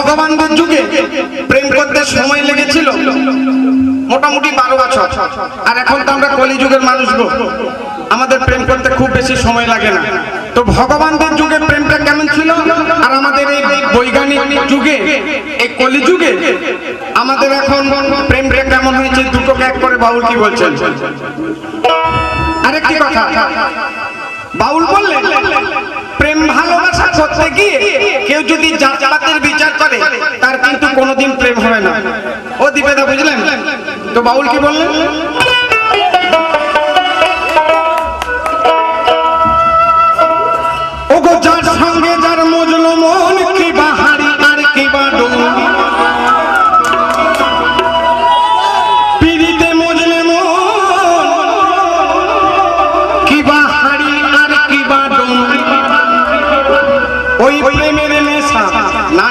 ভগবানদের যুগে প্রেম করতে সময় লেগেছিল। মোটামুটি বারো বছর। আর এখন তো আমরা কলিযুগের মানুষ আমাদের প্রেম করতে খুব বেশি সময় লাগে না। তো ভগবানদের যুগে প্রেমটা কেমন ছিল? আর আমাদের এই বৈজ্ঞানিক যুগে, এই কলিযুগে আমাদের এখন প্রেমটা কেমন হয়েছে? দুটোকে এক করে বাউল কি বলছেন? আরেকটি কথা। বাউল বললেন প্রেম ভালোবাসা করতে গিয়ে কেউ যদি জাতপাতের বিচার করে তার কিন্তু কোনোদিন প্রেম হবে না। ও দীপেদা বুঝলেন? তো বাউল কি বললেন?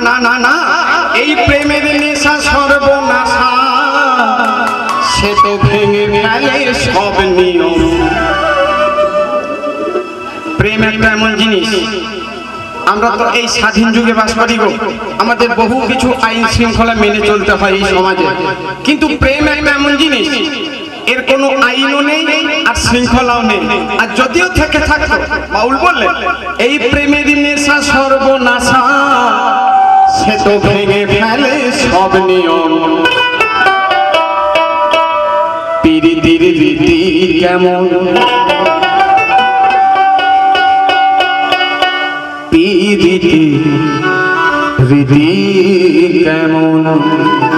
না না না এই প্রেমের নেশা সর্বনাশা। সে তো ভেঙে ফেলে সব নিয়ম। প্রেম একটা এমন জিনিস। আমরা তো এই স্বাধীন যুগে বাস করি গো। আমাদের বহু কিছু আইন শৃঙ্খলা মেনে চলতে হয় এই সমাজে। কিন্তু প্রেম একটা এমন জিনিস এর কোনো আইনও নেই আর শৃঙ্খলাও নেই। আর যদিও থেকে থাকতো বাউল বললেন এই প্রেমের নেশা সর্বনাশা। সে তো ভেঙে ফেলে সব নিয়ম। পিরিতির রীতি কেমন? পিরিতি রীতি কেমন?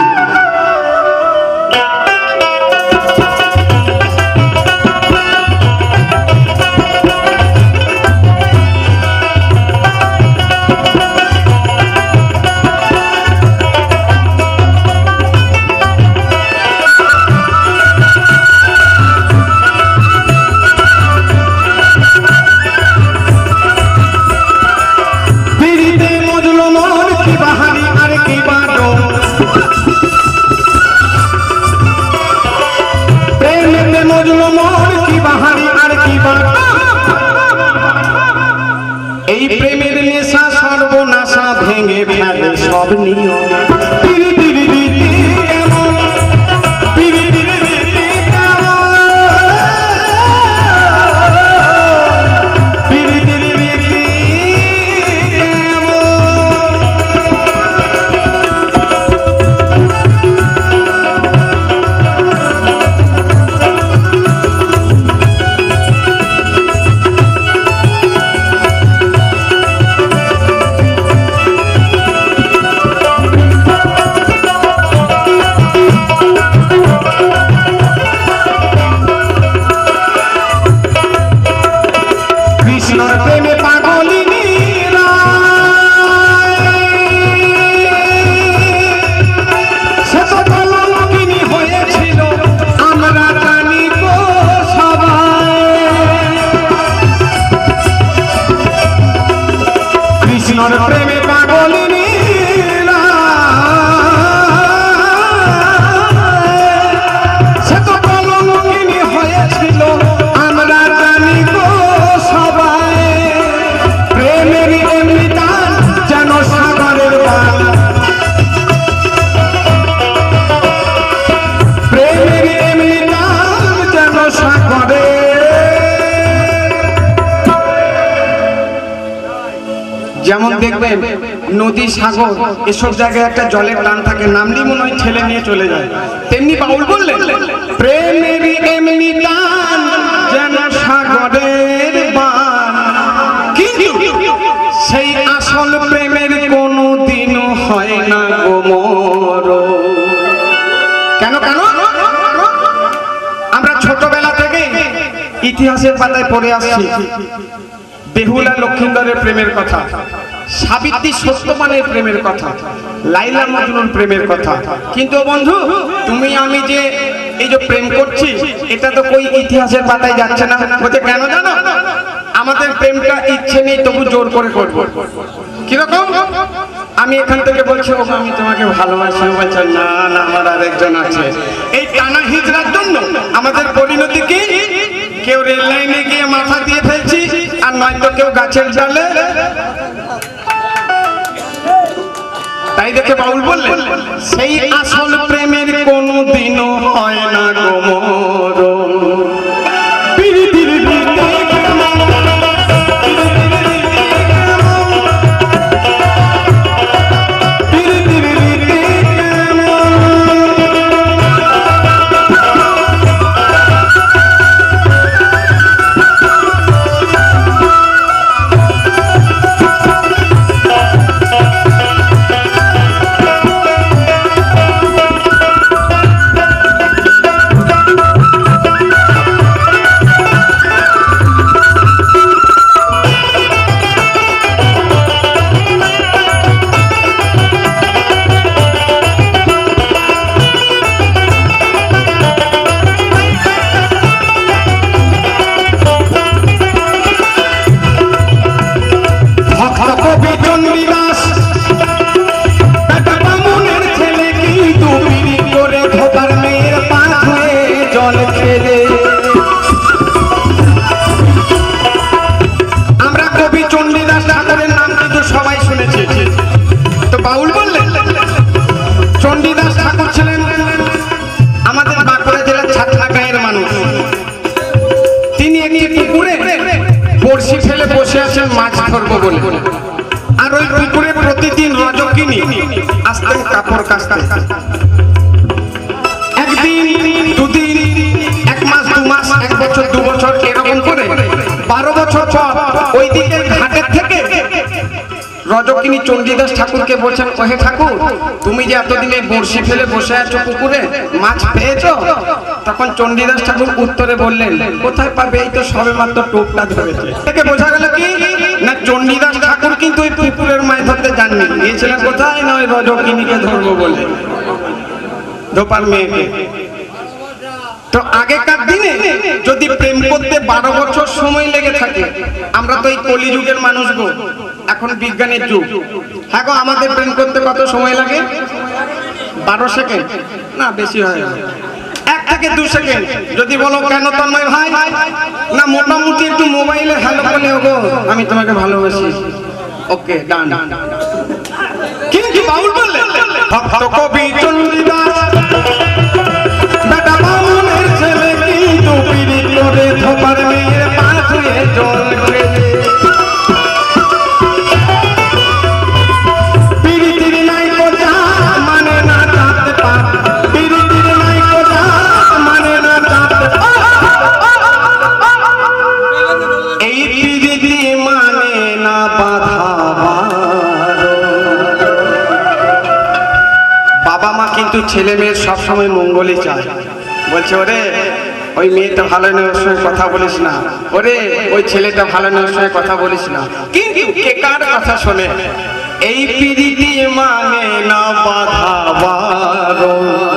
ফেলে যেমন দেখবেন নদী, সাগর, এসব জায়গায় একটা জলের টান থাকে নামলি মনে হয় ঠেলে নিয়ে চলে যায়। তেমনি বাউল বললেন প্রেমের এমনি টান যেন সাগরের বান। কিন্তু সেই আসল প্রেমের কোনো দিনও হয় না গো মর। কেন কেন? আমরা ছোটবেলা থেকে ইতিহাসের পাতায় পড়ে আসছি। বেহুলা লক্ষিন্দরের প্রেমের কথা, সাবিত্রী সত্যমানের প্রেমের কথা লাইলা মজনুর প্রেমের কথা। কিন্তু বন্ধু, তুমি আমি যে এই যে প্রেম করছি, এটা তো কই ইতিহাসের পাতায় যাচ্ছে না? বলতে কেন জানো? আমাদের প্রেমটা ইচ্ছে নেই, তবু জোর করে করব। কীরকম? আমি এখান থেকে বলছি ও আমি তোমাকে ভালোবাসি না না, আমার আরেকজন আছে। এই টানা হিজড়ার জন্য আমাদের পরিণতি কি কেউ রেল লাইনে গিয়ে মাথা দিয়ে ফেলছি আর নয়তো কেউ গাছের ডালে তাই দেখে বাউল বললেন, সেই আসল প্রেমের কোনো দিনও হয় না গো ফেলে মাছ ধরবো বলে। আর ওই পুকুরে প্রতিদিন রজকিনী আসতেন কাপড় কাচতে। রজকিনী চণ্ডীদাস ঠাকুরকে বলছেন, ওহে ঠাকুর, তুমি যে এতদিনে বড়শি ফেলে বসে আছো পুকুরে, মাছ পেয়েছ? তখন চণ্ডীদাস ঠাকুর উত্তরে বললেন, কোথায় পাবে? এই তো সবে মাত্র টোপটা ধরেছে। থেকে বোঝা গেল কি? না চণ্ডীদাস ঠাকুর কিন্তু ওই পুকুরের মাছ ধরতে জাননি গিয়েছিলেন কোথায় না ওই রজকিনীকে ধরবো বলে। ধোপার মেয়েকে। তো আগেকার দিনে যদি প্রেম করতে বারো বছর সময় লেগে থাকে, আমরা তো এই কলিযুগের মানুষ গো, এখন বিজ্ঞানের যুগ। হ্যাঁ গো, আমাদের প্রেম করতে কত সময় লাগে? বারো সেকেন্ড? না, বেশি হয় এক থেকে দু সেকেন্ড। যদি বলো কেন তন্ময় ভাই? না, মোটামুটি একটু মোবাইলে হ্যালো বলে গো। আমি তোমাকে ভালোবাসি। ওকে ডান কিন্তু বাউল বললেন ভক্ত কবি চন্দ্রিদাস বলছে, ওরে, ওই মেয়েটা ভালো নয় সঙ্গে কথা বলিস না। ওরে, ওই ছেলেটা ভালো নয় সঙ্গে কথা বলিস না। কিন্তু কে কার কথা শোনে? এই পিড়িতি মানে না বাধা বারণ।